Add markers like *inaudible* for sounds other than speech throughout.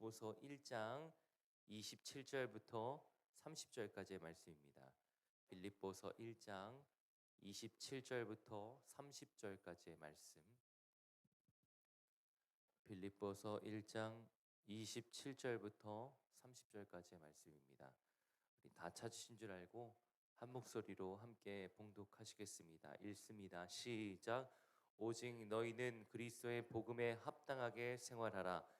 빌립보서 1장 27절부터 30절까지의 말씀입니다. 빌립보서 1장 27절부터 30절까지의 말씀. 빌립보서 1장 27절부터 30절까지의 말씀입니다. 우리 다 찾으신 줄 알고 한 목소리로 함께 봉독하시겠습니다. 읽습니다. 시작. 오직 너희는 그리스도의 복음에 합당하게 생활하라.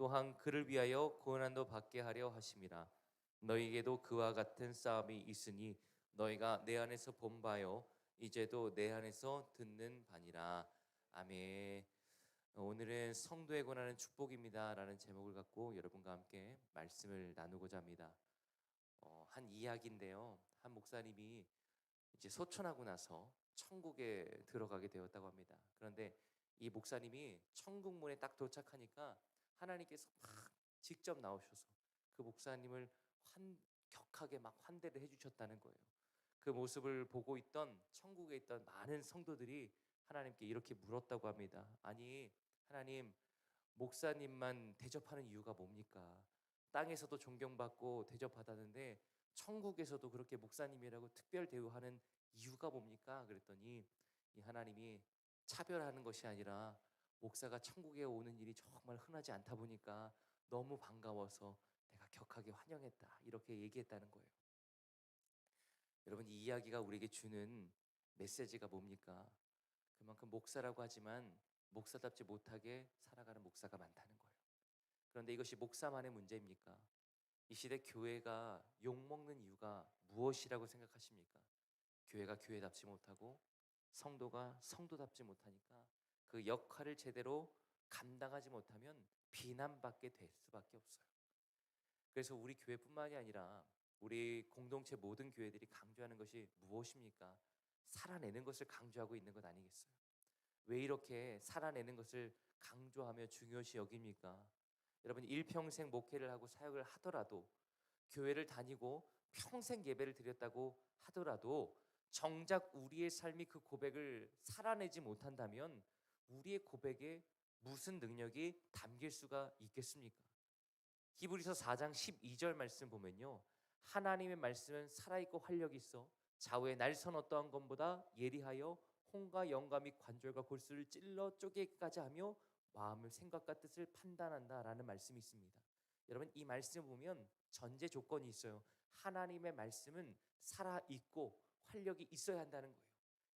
또한 그를 위하여 고난도 받게 하려 하심이라. 너희에게도 그와 같은 싸움이 있으니 너희가 내 안에서 본 바요 이제도 내 안에서 듣는 바니라. 아멘. 오늘은 성도에 관한 축복입니다 라는 제목을 갖고 여러분과 함께 말씀을 나누고자 합니다. 어, 한 이야기인데요. 한 목사님이 이제 소천하고 나서 천국에 들어가게 되었다고 합니다. 그런데 이 목사님이 천국 문에 딱 도착하니까 하나님께서 막 직접 나오셔서 그 목사님을 환 격하게 막 환대를 해주셨다는 거예요. 그 모습을 보고 있던 천국에 있던 많은 성도들이 하나님께 이렇게 물었다고 합니다. 아니 하나님 목사님만 대접하는 이유가 뭡니까? 땅에서도 존경받고 대접받았는데 천국에서도 그렇게 목사님이라고 특별 대우하는 이유가 뭡니까? 그랬더니 이 하나님이 차별하는 것이 아니라 목사가 천국에 오는 일이 정말 흔하지 않다 보니까 너무 반가워서 내가 격하게 환영했다. 이렇게 얘기했다는 거예요. 여러분 이 이야기가 우리에게 주는 메시지가 뭡니까? 그만큼 목사라고 하지만 목사답지 못하게 살아가는 목사가 많다는 거예요. 그런데 이것이 목사만의 문제입니까? 이 시대 교회가 욕 먹는 이유가 무엇이라고 생각하십니까? 교회가 교회답지 못하고 성도가 성도답지 못하니까 그 역할을 제대로 감당하지 못하면 비난받게 될 수밖에 없어요. 그래서 우리 교회뿐만이 아니라 우리 공동체 모든 교회들이 강조하는 것이 무엇입니까? 살아내는 것을 강조하고 있는 것 아니겠어요? 왜 이렇게 살아내는 것을 강조하며 중요시 여깁니까? 여러분 일평생 목회를 하고 사역을 하더라도 교회를 다니고 평생 예배를 드렸다고 하더라도 정작 우리의 삶이 그 고백을 살아내지 못한다면 우리의 고백에 무슨 능력이 담길 수가 있겠습니까? 히브리서 4장 12절 말씀 보면요. 하나님의 말씀은 살아있고 활력이 있어 좌우의 날선 어떠한 것보다 예리하여 영과 및 관절과 골수를 찔러 쪼개기까지 하며 마음을 생각과 뜻을 판단한다라는 말씀이 있습니다. 여러분 이 말씀 보면 전제 조건이 있어요. 하나님의 말씀은 살아 있고 활력이 있어야 한다는 거예요.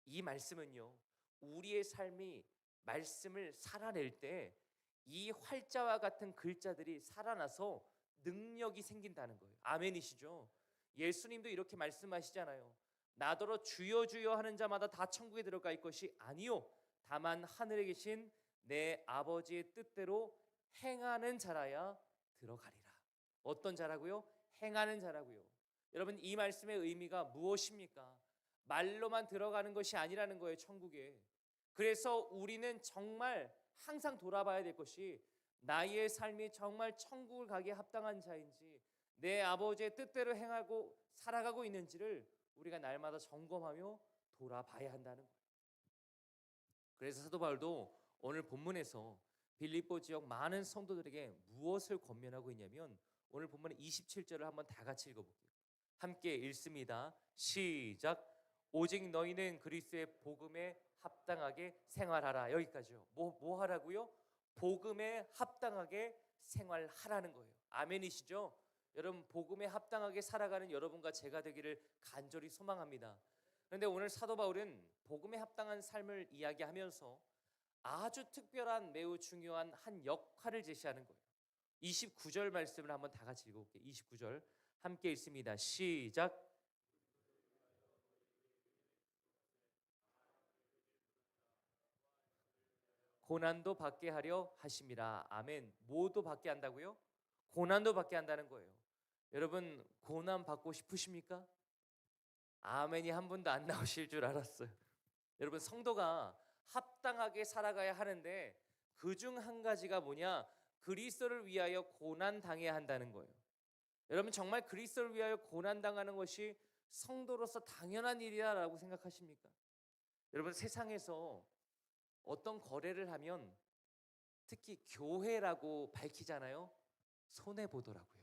이 말씀은요. 우리의 삶이 말씀을 살아낼 때 이 활자와 같은 글자들이 살아나서 능력이 생긴다는 거예요. 아멘이시죠? 예수님도 이렇게 말씀하시잖아요. 나더러 주여 주여 하는 자마다 다 천국에 들어갈 것이 아니요 다만 하늘에 계신 내 아버지의 뜻대로 행하는 자라야 들어가리라. 어떤 자라고요? 행하는 자라고요. 여러분 이 말씀의 의미가 무엇입니까? 말로만 들어가는 것이 아니라는 거예요, 천국에. 그래서 우리는 정말 항상 돌아봐야 될 것이 나의 삶이 정말 천국을 가기에 합당한 자인지 내 아버지의 뜻대로 행하고 살아가고 있는지를 우리가 날마다 점검하며 돌아봐야 한다는 거예요. 그래서 사도 바울도 오늘 본문에서 빌립보 지역 많은 성도들에게 무엇을 권면하고 있냐면 오늘 본문의 27절을 한번 다 같이 읽어볼게요. 함께 읽습니다. 시작. 오직 너희는 그리스도의 복음에 합당하게 생활하라. 여기까지요. 뭐, 뭐 하라고요? 복음에 합당하게 생활하라는 거예요. 아멘이시죠? 여러분 복음에 합당하게 살아가는 여러분과 제가 되기를 간절히 소망합니다. 그런데 오늘 사도 바울은 복음에 합당한 삶을 이야기하면서 아주 특별한 매우 중요한 한 역할을 제시하는 거예요. 29절 말씀을 한번 다 같이 읽어볼게요. 29절 함께 읽습니다. 시작. 고난도 받게 하려 하심이라. 아멘. 뭐도 받게 한다고요? 고난도 받게 한다는 거예요. 여러분 고난 받고 싶으십니까? 아멘이 한 분도 안 나오실 줄 알았어요. 여러분 성도가 합당하게 살아가야 하는데 그 중 한 가지가 뭐냐? 그리스도를 위하여 고난 당해야 한다는 거예요. 여러분 정말 그리스도를 위하여 고난 당하는 것이 성도로서 당연한 일이라고 생각하십니까? 여러분 세상에서 어떤 거래를 하면 특히 교회라고 밝히잖아요. 손해 보더라고요.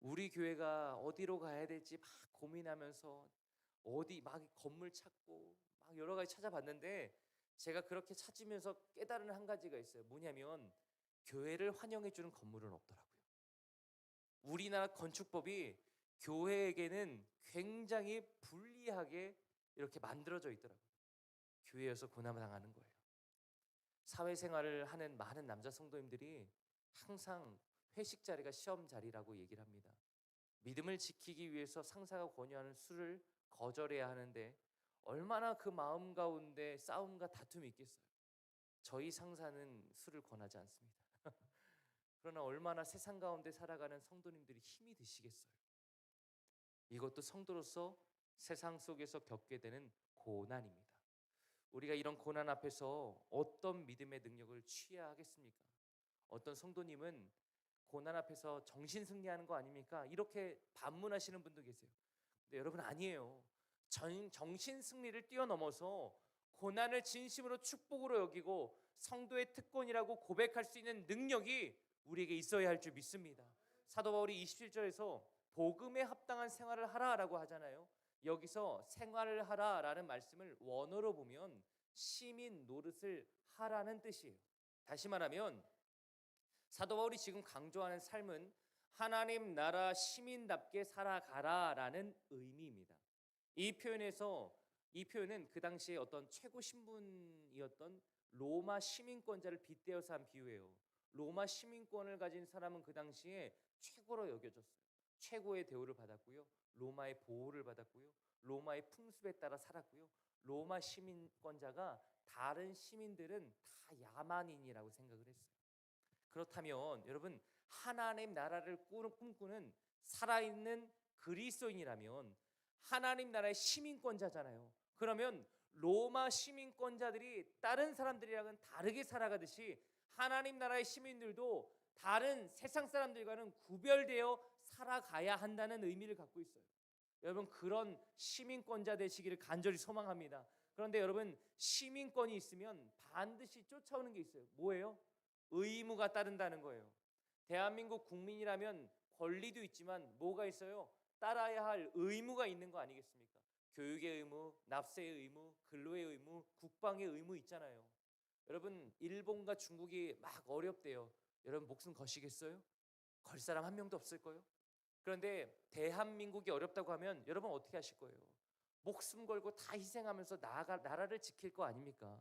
우리 교회가 어디로 가야 될지 막 고민하면서 어디 막 건물 찾고 막 여러 가지 찾아봤는데 제가 그렇게 찾으면서 깨달은 한 가지가 있어요. 뭐냐면 교회를 환영해 주는 건물은 없더라고요. 우리나라 건축법이 교회에게는 굉장히 불리하게 이렇게 만들어져 있더라고요. 교회에서 고난을 당하는 거예요. 사회생활을 하는 많은 남자 성도님들이 항상 회식 자리가 시험 자리라고 얘기를 합니다. 믿음을 지키기 위해서 상사가 권유하는 술을 거절해야 하는데 얼마나 그 마음 가운데 싸움과 다툼이 있겠어요. 저희 상사는 술을 권하지 않습니다. *laughs* 그러나 얼마나 세상 가운데 살아가는 성도님들이 힘이 드시겠어요. 이것도 성도로서 세상 속에서 겪게 되는 고난입니다. 우리가 이런 고난 앞에서 어떤 믿음의 능력을 취해야 하겠습니까? 어떤 성도님은 고난 앞에서 정신 승리하는 거 아닙니까? 이렇게 반문하시는 분도 계세요. 근데 여러분 아니에요. 전, 정신 승리를 뛰어넘어서 고난을 진심으로 축복으로 여기고 성도의 특권이라고 고백할 수 있는 능력이 우리에게 있어야 할 줄 믿습니다. 사도 바울이 27절에서 복음에 합당한 생활을 하라라고 하잖아요. 여기서 생활을 하라라는 말씀을 원어로 보면 시민 노릇을 하라는 뜻이에요. 다시 말하면 사도 바울이 지금 강조하는 삶은 하나님 나라 시민답게 살아가라라는 의미입니다. 이 표현에서 이 표현은 그 당시에 어떤 최고 신분이었던 로마 시민권자를 빗대어서 한 비유예요. 로마 시민권을 가진 사람은 그 당시에 최고로 여겨졌어요. 최고의 대우를 받았고요. 로마의 보호를 받았고요. 로마의 풍습에 따라 살았고요. 로마 시민권자가 다른 시민들은 다 야만인이라고 생각을 했어요. 그렇다면 여러분 하나님 나라를 꿈꾸는 살아있는 그리스도인이라면 하나님 나라의 시민권자잖아요. 그러면 로마 시민권자들이 다른 사람들이랑은 다르게 살아가듯이 하나님 나라의 시민들도 다른 세상 사람들과는 구별되어 살아가야 한다는 의미를 갖고 있어요. 여러분 그런 시민권자 되시기를 간절히 소망합니다. 그런데 여러분 시민권이 있으면 반드시 쫓아오는 게 있어요. 뭐예요? 의무가 따른다는 거예요. 대한민국 국민이라면 권리도 있지만 뭐가 있어요? 따라야 할 의무가 있는 거 아니겠습니까? 교육의 의무, 납세의 의무, 근로의 의무, 국방의 의무 있잖아요. 여러분 일본과 중국이 막 어렵대요. 여러분 목숨 거시겠어요? 걸 사람 한 명도 없을 거요. 그런데 대한민국이 어렵다고 하면 여러분 어떻게 하실 거예요? 목숨 걸고 다 희생하면서 나가, 나라를 지킬 거 아닙니까?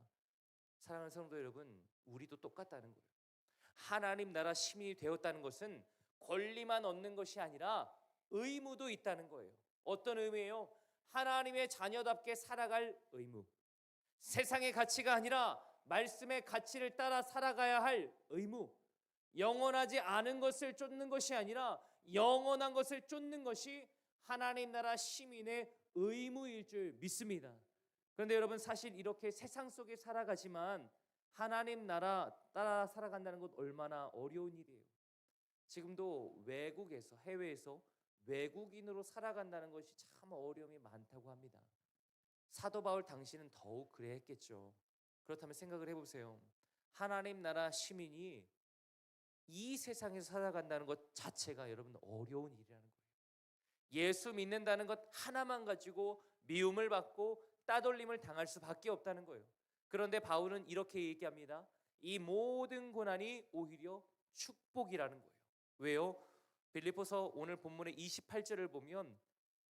사랑하는 성도 여러분, 우리도 똑같다는 거예요. 하나님 나라 시민이 되었다는 것은 권리만 얻는 것이 아니라 의무도 있다는 거예요. 어떤 의무예요? 하나님의 자녀답게 살아갈 의무. 세상의 가치가 아니라 말씀의 가치를 따라 살아가야 할 의무. 영원하지 않은 것을 쫓는 것이 아니라 영원한 것을 쫓는 것이 하나님 나라 시민의 의무일 줄 믿습니다. 그런데 여러분 사실 이렇게 세상 속에 살아가지만 하나님 나라 따라 살아간다는 것 얼마나 어려운 일이에요. 지금도 외국에서 해외에서 외국인으로 살아간다는 것이 참 어려움이 많다고 합니다. 사도 바울 당시는 더욱 그래 했겠죠. 그렇다면 생각을 해보세요. 하나님 나라 시민이 이 세상에서 살아간다는 것 자체가 여러분 어려운 일이라는 거예요. 예수 믿는다는 것 하나만 가지고 미움을 받고 따돌림을 당할 수밖에 없다는 거예요. 그런데 바울은 이렇게 얘기합니다. 이 모든 고난이 오히려 축복이라는 거예요. 왜요? 빌리포서 오늘 본문의 28절을 보면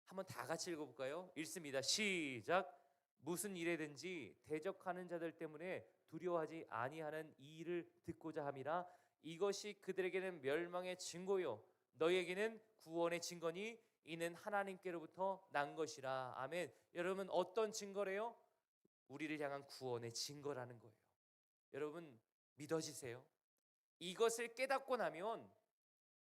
한번 다 같이 읽어볼까요? 읽습니다. 시작. 무슨 일에든지 대적하는 자들 때문에 두려워하지 아니하는 이 일을 듣고자 함이라 이것이 그들에게는 멸망의 증거요 너에게는 구원의 증거니 이는 하나님께로부터 난 것이라 아멘. 여러분 어떤 증거래요? 우리를 향한 구원의 증거라는 거예요. 여러분 믿어지세요? 이것을 깨닫고 나면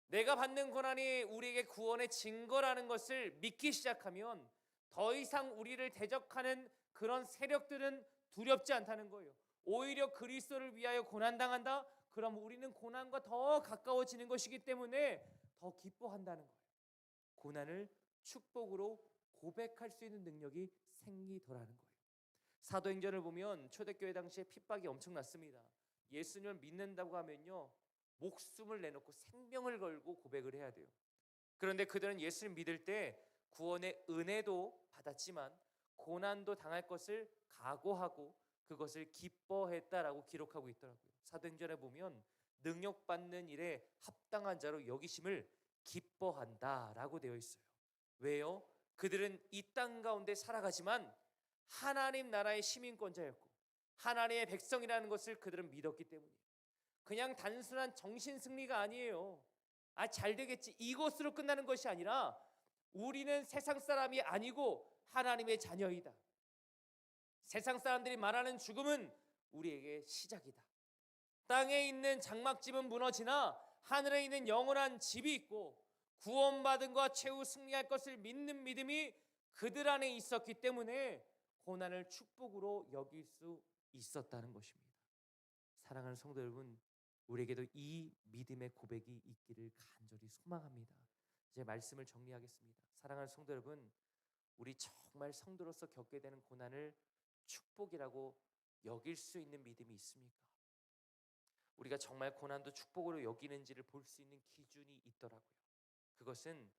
내가 받는 고난이 우리에게 구원의 증거라는 것을 믿기 시작하면 더 이상 우리를 대적하는 그런 세력들은 두렵지 않다는 거예요. 오히려 그리스도를 위하여 고난 당한다. 그럼 우리는 고난과 더 가까워지는 것이기 때문에 더 기뻐한다는 거예요. 고난을 축복으로 고백할 수 있는 능력이 생기더라는 거예요. 사도행전을 보면 초대교회 당시에 핍박이 엄청났습니다. 예수님을 믿는다고 하면요. 목숨을 내놓고 생명을 걸고 고백을 해야 돼요. 그런데 그들은 예수를 믿을 때 구원의 은혜도 받았지만 고난도 당할 것을 각오하고 그것을 기뻐했다라고 기록하고 있더라고요. 사도행전에 보면 능력 받는 일에 합당한 자로 여기심을 기뻐한다라고 되어 있어요. 왜요? 그들은 이 땅 가운데 살아가지만 하나님 나라의 시민권자였고 하나님의 백성이라는 것을 그들은 믿었기 때문이에요. 그냥 단순한 정신 승리가 아니에요. 아, 잘 되겠지. 이것으로 끝나는 것이 아니라 우리는 세상 사람이 아니고 하나님의 자녀이다. 세상 사람들이 말하는 죽음은 우리에게 시작이다. 땅에 있는 장막집은 무너지나 하늘에 있는 영원한 집이 있고 구원받은 것 최후 승리할 것을 믿는 믿음이 그들 안에 있었기 때문에 고난을 축복으로 여길 수 있었다는 것입니다. 사랑하는 성도 여러분, 우리에게도 이 믿음의 고백이 있기를 간절히 소망합니다. 이제 말씀을 정리하겠습니다. 사랑하는 성도 여러분, 우리 정말 성도로서 겪게 되는 고난을 축복이라고 여길 수 있는 믿음이 있습니까? 우리가 정말 고난도 축복으로 여기는지를 볼 수 있는 기준이 있더라고요. 그것은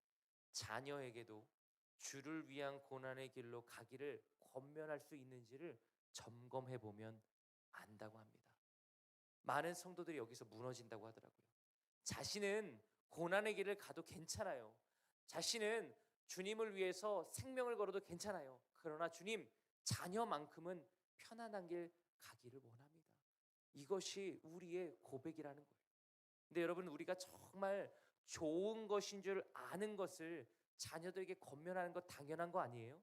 자녀에게도 주를 위한 고난의 길로 가기를 권면할 수 있는지를 점검해 보면 안다고 합니다. 많은 성도들이 여기서 무너진다고 하더라고요. 자신은 고난의 길을 가도 괜찮아요. 자신은 주님을 위해서 생명을 걸어도 괜찮아요. 그러나 주님, 자녀만큼은 편안한 길 가기를 원합니다. 이것이 우리의 고백이라는 거예요. 근데 여러분 우리가 정말 좋은 것인 줄 아는 것을 자녀들에게 권면하는 것 당연한 거 아니에요?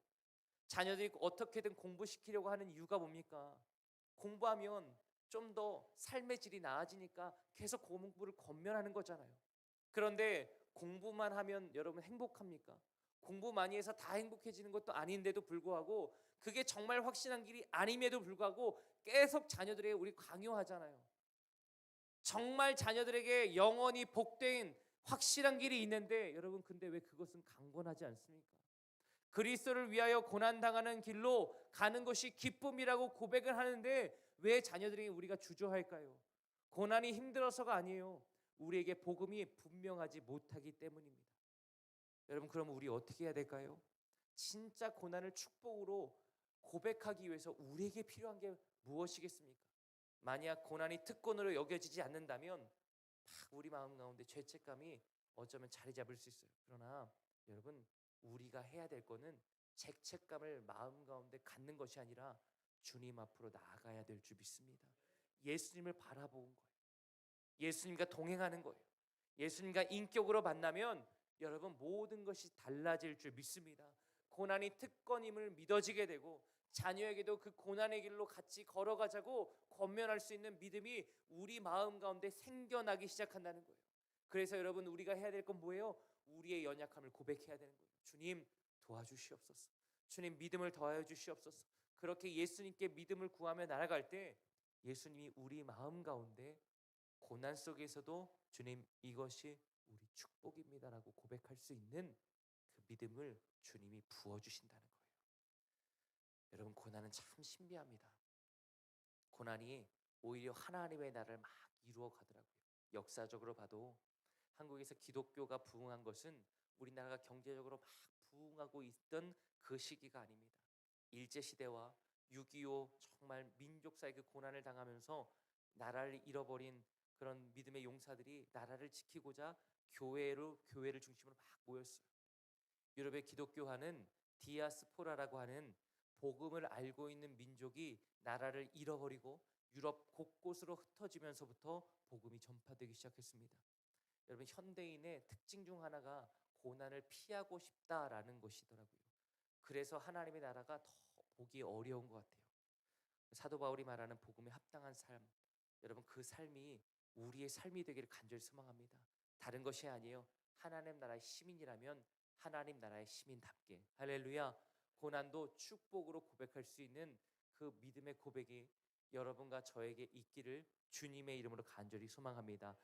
자녀들이 어떻게든 공부시키려고 하는 이유가 뭡니까? 공부하면 좀 더 삶의 질이 나아지니까 계속 공부를 권면하는 거잖아요. 그런데 공부만 하면 여러분 행복합니까? 공부 많이 해서 다 행복해지는 것도 아닌데도 불구하고 그게 정말 확신한 길이 아님에도 불구하고 계속 자녀들에게 우리 강요하잖아요. 정말 자녀들에게 영원히 복된 확실한 길이 있는데 여러분 근데 왜 그것은 강권하지 않습니까? 그리스도를 위하여 고난 당하는 길로 가는 것이 기쁨이라고 고백을 하는데 왜 자녀들에게 우리가 주저할까요? 고난이 힘들어서가 아니에요. 우리에게 복음이 분명하지 못하기 때문입니다. 여러분 그럼 우리 어떻게 해야 될까요? 진짜 고난을 축복으로 고백하기 위해서 우리에게 필요한 게 무엇이겠습니까? 만약 고난이 특권으로 여겨지지 않는다면 막 우리 마음 가운데 죄책감이 어쩌면 자리 잡을 수 있어요. 그러나 여러분 우리가 해야 될 거는 죄책감을 마음 가운데 갖는 것이 아니라 주님 앞으로 나아가야 될 줄 믿습니다. 예수님을 바라보는 거예요. 예수님과 동행하는 거예요. 예수님과 인격으로 만나면 여러분 모든 것이 달라질 줄 믿습니다. 고난이 특권임을 믿어지게 되고 자녀에게도 그 고난의 길로 같이 걸어가자고 권면할 수 있는 믿음이 우리 마음 가운데 생겨나기 시작한다는 거예요. 그래서 여러분 우리가 해야 될 건 뭐예요? 우리의 연약함을 고백해야 되는 거예요. 주님 도와주시옵소서. 주님 믿음을 더하여 주시옵소서. 그렇게 예수님께 믿음을 구하며 날아갈 때 예수님이 우리 마음 가운데 고난 속에서도 주님 이것이 우리 축복입니다라고 고백할 수 있는 그 믿음을 주님이 부어 주신다는 거예요. 여러분 고난은 참 신비합니다. 고난이 오히려 하나님의 나라를 막 이루어 가더라고요. 역사적으로 봐도 한국에서 기독교가 부흥한 것은 우리나라가 경제적으로 막 부흥하고 있던 그 시기가 아닙니다. 일제 시대와 6.25 정말 민족사의 그 고난을 당하면서 나라를 잃어버린 그런 믿음의 용사들이 나라를 지키고자 교회로 교회를 중심으로 막 모였어요. 유럽의 기독교화는 디아스포라라고 하는 복음을 알고 있는 민족이 나라를 잃어버리고 유럽 곳곳으로 흩어지면서부터 복음이 전파되기 시작했습니다. 여러분 현대인의 특징 중 하나가 고난을 피하고 싶다라는 것이더라고요. 그래서 하나님의 나라가 더 보기 어려운 것 같아요. 사도 바울이 말하는 복음에 합당한 삶, 여러분 그 삶이 우리의 삶이 되기를 간절히 소망합니다. 다른 것이 아니에요. 하나님 나라의 시민이라면 하나님 나라의 시민답게 할렐루야 고난도 축복으로 고백할 수 있는 그 믿음의 고백이 여러분과 저에게 있기를 주님의 이름으로 간절히 소망합니다.